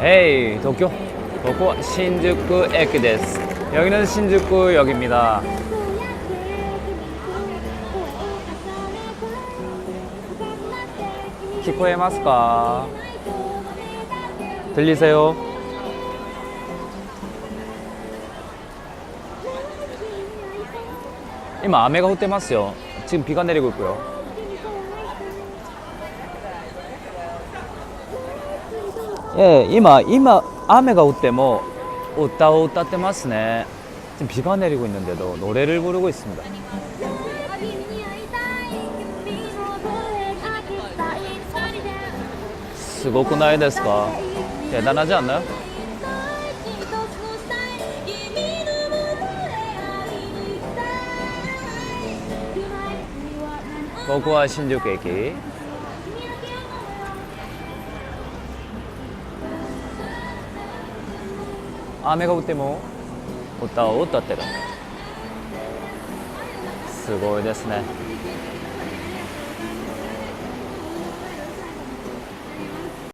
헤이 도쿄? 도쿄 신주쿠 에크데스. 여기는 신주쿠역입니다. 키코에마스카 들리세요? 이마 아메가 호테마스요. 지금 비가 내리고 있고요. 예, 이마 이마雨が 降っても 웃다 웃다 ってますね 지금 비가 내리고 있는데도 노래를 부르고 있습니다 すごくないですか대단하지않나요ここは新宿駅 雨が降っても歌を歌ってる。すごいですね。